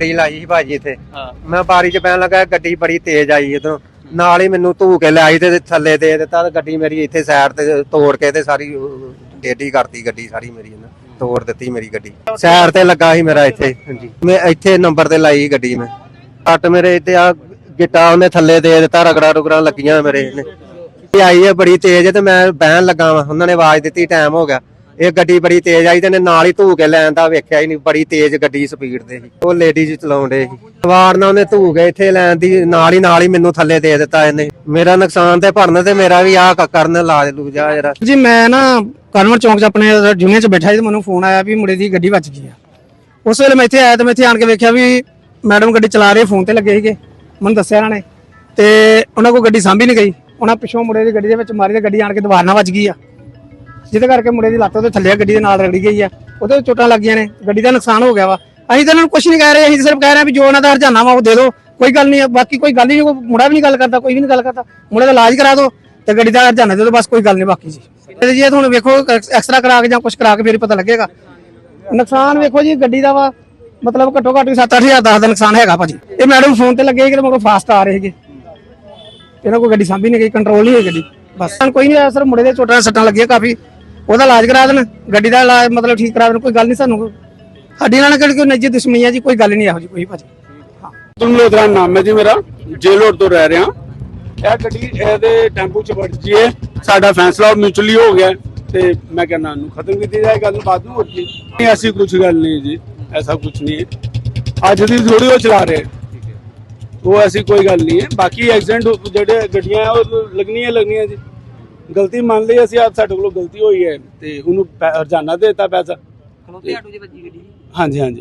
ਗੱਡੀ ਲਾਈ ਸੀ ਭਾਜੀ ਇੱਥੇ। ਹਾਂ। ਮੈਂ ਬਾਰੀ 'ਚ ਪੈਣ ਲੱਗਾ ਗੱਡੀ ਬੜੀ ਤੇਜ਼ ਆਈ ਇਧਰੋਂ। ਨਾਲ ਹੀ ਮੈਨੂੰ ਧੂ ਕੇ ਲਿਆਈ ਤੇ ਥੱਲੇ ਦੇ ਦਿੱਤਾ ਤੇ ਗੱਡੀ ਮੇਰੀ ਇੱਥੇ ਸਾਈਡ ਤੇ ਤੋੜ ਕੇ ਤੇ ਸਾਰੀ ਟੇਢੀ ਕਰਤੀ ਗੱਡੀ ਸਾਰੀ ਮੇਰੀ ਇਹਨਾਂ। ਤੋੜ ਦਿੱਤੀ ਮੇਰੀ ਗੱਡੀ। ਸਾਈਡ ਤੇ ਲੱਗਾ ਸੀ ਮੇਰਾ ਇੱਥੇ। ਹਾਂਜੀ। ਮੈਂ ਇੱਥੇ ਨੰਬਰ ਤੇ ਲਾਈ ਗੱਡੀ ਮੈਂ। ਅੱਟ ਮੇਰੇ ਇੱਥੇ ਆ ਗਿੱਟਾ ਉਹਨੇ ਥੱਲੇ ਦੇ ਦਿੱਤਾ ਰਗੜਾ ਰੁਗੜਾ ਲੱਗੀਆਂ ਮੇਰੇ ਨੇ ਆਈ ਹੈ ਬੜੀ ਤੇਜ਼ ਤੇ ਮੈਂ ਬਹਿਣ ਲੱਗਾ ਵਾਂ। ਉਹਨਾਂ ਨੇ ਆਵਾਜ਼ ਦਿੱਤੀ ਟਾਈਮ ਹੋ ਗਿਆ। ਇਹ ਗੱਡੀ ਬੜੀ ਤੇਜ਼ ਆਈ ਤੇ ਨੇ ਨਾਲ ਹੀ ਧੂ ਕੇ ਲੈਣ ਦਾ ਵੇਖਿਆ ਹੀ ਨਹੀਂ, ਬੜੀ ਤੇਜ਼ ਗੱਡੀ ਸਪੀਡ ਤੇ ਸੀ। ਉਹ ਲੇਡੀਜ਼ ਚਲਾਉਂਦੇ ਸੀ। ਸਵਾਰ ਨਾਲ ਉਹਨੇ ਧੂ ਕੇ ਇੱਥੇ ਲੈਣ ਦੀ, ਨਾਲ ਹੀ ਨਾਲ ਹੀ ਮੈਨੂੰ ਥੱਲੇ ਦੇ ਦਿੱਤਾ ਇਹਨੇ। ਮੇਰਾ ਨੁਕਸਾਨ ਤੇ ਭਰਨ ਤੇ ਮੇਰਾ ਵੀ ਆ ਕਰਨ ਲਾਜ ਲੂ ਜਾ ਜਰਾ। ਜੀ, ਮੈਂ ਨਾ ਕਨਵਰ ਚੌਂਕ 'ਚ ਆਪਣੇ ਜੁਨੀਅਰ 'ਚ ਬੈਠਾ ਸੀ ਤੇ ਮੈਨੂੰ ਫੋਨ ਆਇਆ ਵੀ ਮੁੰਡੇ ਦੀ ਗੱਡੀ ਵੱਜ ਗਈ ਆ। ਉਸ ਵੇਲੇ ਮੈਂ ਇੱਥੇ ਆਇਆ ਤੇ ਮੈਂ ਇੱਥੇ ਆਣ ਕੇ ਵੇਖਿਆ ਵੀ ਮੈਡਮ ਗੱਡੀ ਚਲਾ ਰਹੇ, ਫੋਨ ਤੇ ਲੱਗੇ ਸੀਗੇ। ਮੈਨੂੰ ਦੱਸਿਆ ਇਹਨਾਂ ਨੇ। ਤੇ ਉਹਨਾਂ ਕੋਲ ਗੱਡੀ ਸਾਂਭੀ ਨਹੀਂ ਗਈ। ਉਹਨਾਂ ਪਿੱਛੋਂ ਮੁੰਡੇ ਦੀ ਗੱਡੀ ਦੇ ਵਿੱਚ ਮਾਰੀ ਤੇ ਗੱਡੀ ਆਣ ਕੇ ਦੀਵਾਰ ਨਾਲ ਵੱਜ ਗਈ ਆ। ਜਿਹਦੇ ਕਰਕੇ ਮੁੰਡੇ ਦੀ ਲੱਤ ਉਹਦੇ ਥੱਲੇ ਗੱਡੀ ਦੇ ਨਾਲ ਰਗੜੀ ਗਈ ਆ। ਉਹਦੇ ਚੋਟਾਂ ਲੱਗੀਆਂ ਨੇ, ਗੱਡੀ ਦਾ ਨੁਕਸਾਨ ਹੋ ਗਿਆ ਵਾ। ਅਸੀਂ ਤਾਂ ਇਹਨਾਂ ਨੂੰ ਕੁਝ ਨਹੀਂ ਕਹਿ ਰਹੇ, ਅਸੀਂ ਸਿਰਫ ਕਹਿ ਰਹੇ ਹਾਂ ਵੀ ਜੋ ਉਹਨਾਂ ਦਾ ਹਰਜਾਨਾ ਵਾ ਉਹ ਦੇ ਦਿਓ। ਕੋਈ ਗੱਲ ਨਹੀਂ ਬਾਕੀ ਕੋਈ ਗੱਲ ਹੀ ਨਹੀਂ ਮੁੰਡਾ ਵੀ ਨਹੀਂ ਗੱਲ ਕਰਦਾ, ਕੋਈ ਵੀ ਨਹੀਂ ਗੱਲ ਕਰਦਾ। ਮੁੰਡੇ ਦਾ ਇਲਾਜ ਕਰਾ ਦਿਓ ਤੇ ਗੱਡੀ ਦਾ ਹਰਜਾਨਾ ਦੇ ਦਿਓ, ਬਸ ਕੋਈ ਗੱਲ ਨਹੀਂ ਬਾਕੀ ਜੀ। ਤੇ ਜੀ ਤੁਹਾਨੂੰ ਵੇਖੋ ਐਕਸਟਰਾ ਕਰਾ ਕੇ ਜਾਂ ਕੁਝ ਕਰਾ ਕੇ ਫੇਰ ਪਤਾ ਲੱਗੇਗਾ। ਨੁਕਸਾਨ ਵੇਖੋ ਜੀ, ਗੱਡੀ ਦਾ ਵਾ, ਮਤਲਬ ਘੱਟੋ ਘੱਟ 7-8000 ਦਾ ਨੁਕਸਾਨ ਹੈਗਾ ਭਾਜੀ। ਇਹ ਮੈਡਮ ਫੋਨ ਤੇ ਲੱਗੇ ਕਿ ਮੇਰੇ ਫਾਸਟ ਆ ਰਹੇ ਸੀਗੇ। ਇਹਨਾਂ ਕੋਈ ਗੱਡੀ ਸਾਂਭੀ ਨਹੀਂ ਗਈ ਕੰਟਰੋਲ ਨਹੀਂ ਹੋਈ ਗੱਡੀ। ਬਸ। ਕੋਈ ਨਹੀਂ ਆਇਆ ਸਰ, ਮੁੰਡੇ ਦੇ ਚੋਟਾਂ ਸੱਟਾਂ ਲੱਗੀਆਂ ਕਾਫੀ। ਉਹਦਾ ਇਲਾਜ ਕਰਾ ਦੇਣ, ਗੱਡੀ ਦਾ ਇਲਾਜ ਮਤਲਬ ਠੀਕ ਕਰਾ ਦੇਣ, ਕੋਈ ਗੱਲ ਨਹੀਂ ਸਾਨੂੰ। ਸਾਡੀ ਨਾਲ ਕਿਹੜੀ ਕੋਈ ਨਿੱਜੀ ਦੁਸ਼ਮਣੀ ਆ ਜੀ, ਕੋਈ ਗੱਲ ਨਹੀਂ ਇਹੋ ਜੀ ਕੋਈ ਭਾਜੀ। ਤੁਮ ਲੋਧਰਾ ਨਾਮ ਹੈ ਜੀ ਮੇਰਾ ਜੇਲੋਰ ਤੋਂ ਰਹਿ ਰਿਹਾ। ਇਹ ਗੱਡੀ ਇਹਦੇ ਟੈਂਪੂ ਚ ਵੱਜ ਜੀ ਹੈ, ਸਾਡਾ ਫੈਸਲਾ ਮਿਊਚੁਅਲੀ ਹੋ ਗਿਆ, ਤੇ ਮੈਂ ਕਹਿੰਦਾ ਨੂੰ ਖਤਮ ਕੀਤੀ ਜਾਏ ਗੱਲ ਬਾਤ ਨੂੰ ਹੋਰ ਨਹੀਂ, ਐਸੀ ਕੁਝ ਗੱਲ ਨਹੀਂ ਜੀ, ਐਸਾ ਕੁਝ ਨਹੀਂ ਹੈ। ਅੱਜ ਦੀ ਥੋੜੀ ਉਹ ਚਲਾ ਰਹੇ। ਉਹ ਐਸੀ ਕੋਈ ਗੱਲ ਨਹੀਂ ਹੈ। ਬਾਕੀ ਐਕਸੀਡੈਂਟ ਜਿਹੜੇ ਗੱਡੀਆਂ, ਉਹ ਲੱਗਣੀਆਂ ਲੱਗਣੀਆਂ ਜੀ। ਗਲਤੀ ਮੰਨ ਲਈ ਅਸੀਂ ਆਪ ਸਾਡੇ ਕੋਲੋਂ ਗਲਤੀ ਹੋਈ ਹੈ ਤੇ ਉਹਨੂੰ ਪੈ- ਹਰਜਾਨਾ ਦੇ ਦਿੱਤਾ ਪੈਸਾ। ਖਲੋਤੇ ਆਟੋ 'ਚ ਵੱਜੀ ਗੱਡੀ। ਹਾਂਜੀ ਹਾਂਜੀ।